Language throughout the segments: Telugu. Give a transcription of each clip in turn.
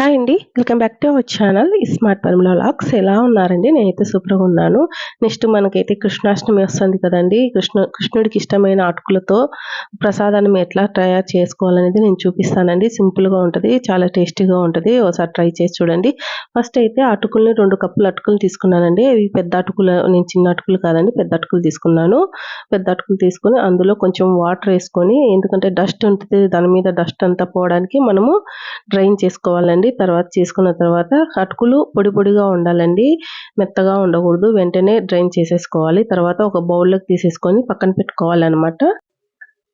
హాయ్ అండి welcome back to our channel. Smart Parimala lakhs ఎలా ఉన్నారండి? నేనైతే సూపర్గా ఉన్నాను. నెక్స్ట్ మనకైతే కృష్ణాష్టమి వస్తుంది కదండి. కృష్ణ కృష్ణుడికి ఇష్టమైన అటుకులతో ప్రసాదాన్ని ఎట్లా తయారు చేసుకోవాలనేది నేను చూపిస్తానండి. సింపుల్గా ఉంటుంది చాలా టేస్టీగా ఉంటుంది. ఒకసారి ట్రై చేసి చూడండి. ఫస్ట్ అయితే అటుకుల్ని రెండు కప్పులు అటుకులు తీసుకున్నానండి. అవి పెద్ద అటుకులు నేను చిన్న అటుకులు కాదండి పెద్ద అటుకులు తీసుకున్నాను. పెద్ద అటుకులు తీసుకొని అందులో కొంచెం వాటర్ వేసుకొని ఎందుకంటే డస్ట్ ఉంటుంది దాని మీద డస్ట్ అంతా పోవడానికి మనము డ్రైన్ చేసుకోవాలండి. తర్వాత చేసుకున్న తర్వాత అటుకులు పొడి పొడిగా ఉండాలండి. మెత్తగా ఉండకూడదు. వెంటనే డ్రైన్ చేసేసుకోవాలి. తర్వాత ఒక బౌల్లోకి తీసేసుకొని పక్కన పెట్టుకోవాలన్నమాట.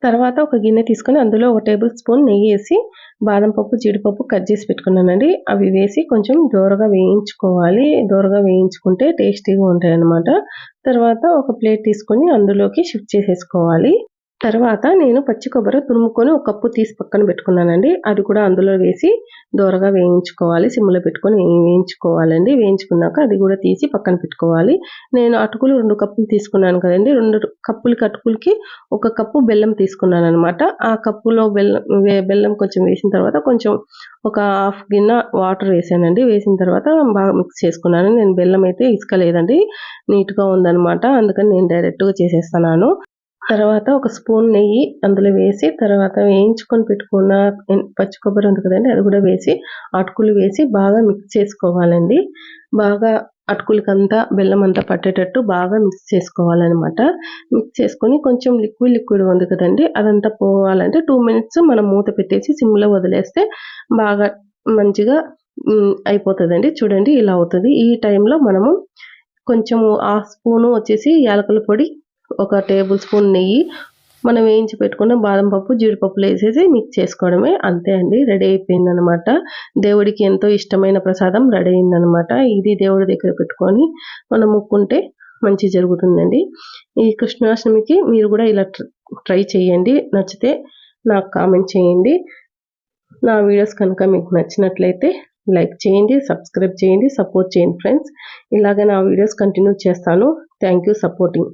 తర్వాత ఒక గిన్నె తీసుకొని అందులో ఒక టేబుల్ స్పూన్ నెయ్యి వేసి బాదం పప్పు జీడిపప్పు కట్ చేసి పెట్టుకున్నానండి. అవి వేసి కొంచెం దూరగా వేయించుకోవాలి. దూరగా వేయించుకుంటే టేస్టీగా ఉంటాయి అన్నమాట తర్వాత ఒక ప్లేట్ తీసుకొని అందులోకి షిఫ్ట్ చేసేసుకోవాలి. తర్వాత నేను పచ్చి కొబ్బరి తురుముకొని ఒక కప్పు తీసి పక్కన పెట్టుకున్నానండి. అది కూడా అందులో వేసి దోరగా వేయించుకోవాలి. సిమ్లో పెట్టుకొని వేయించుకోవాలండి. వేయించుకున్నాక అది కూడా తీసి పక్కన పెట్టుకోవాలి. నేను అటుకులు రెండు కప్పులు తీసుకున్నాను కదండి. రెండు కప్పులకి అటుకులకి ఒక కప్పు బెల్లం తీసుకున్నాను అనమాట ఆ కప్పులో బెల్లం బెల్లం కొంచెం వేసిన తర్వాత కొంచెం ఒక హాఫ్ గిన్నె వాటర్ వేసానండి. వేసిన తర్వాత బాగా మిక్స్ చేసుకున్నాను. నేను బెల్లం అయితే ఇసుక లేదండి. నీట్గా ఉందనమాట అందుకని నేను డైరెక్ట్గా చేసేస్తున్నాను. తర్వాత ఒక స్పూన్ నెయ్యి అందులో వేసి తర్వాత వేయించుకొని పెట్టుకున్న పచ్చి కొబ్బరి ఉంది కదండి అది కూడా వేసి అటుకులు వేసి బాగా మిక్స్ చేసుకోవాలండి. బాగా అటుకులకంతా బెల్లం అంతా పట్టేటట్టు బాగా మిక్స్ చేసుకోవాలన్నమాట. మిక్స్ చేసుకొని కొంచెం లిక్విడ్ లిక్విడ్ ఉంది కదండి అదంతా పోవాలంటే టూ మినిట్స్ మనం మూత పెట్టేసి సిమ్లో వదిలేస్తే బాగా మంచిగా అయిపోతుందండి. చూడండి ఇలా అవుతుంది. ఈ టైంలో మనము కొంచెము ఆ స్పూను వచ్చేసి యాలకుల పొడి ఒక టేబుల్ స్పూన్ నెయ్యి మనం వేయించి పెట్టుకున్న బాదం పప్పు జీడిపప్పులు వేసేసి మిక్స్ చేసుకోవడమే. అంతే అండి రెడీ అయిపోయింది అనమాట దేవుడికి ఎంతో ఇష్టమైన ప్రసాదం రెడీ అయిందనమాట ఇది దేవుడి దగ్గర పెట్టుకొని మనం ముక్కుంటే మంచి జరుగుతుందండి. ఈ కృష్ణాష్టమికి మీరు కూడా ఇలా ట్రై చేయండి. నచ్చితే నాకు కామెంట్ చేయండి. నా వీడియోస్ కనుక మీకు నచ్చినట్లయితే లైక్ చేయండి సబ్స్క్రైబ్ చేయండి సపోర్ట్ చేయండి ఫ్రెండ్స్. ఇలాగే నా వీడియోస్ కంటిన్యూ చేస్తాను. Thank you supporting.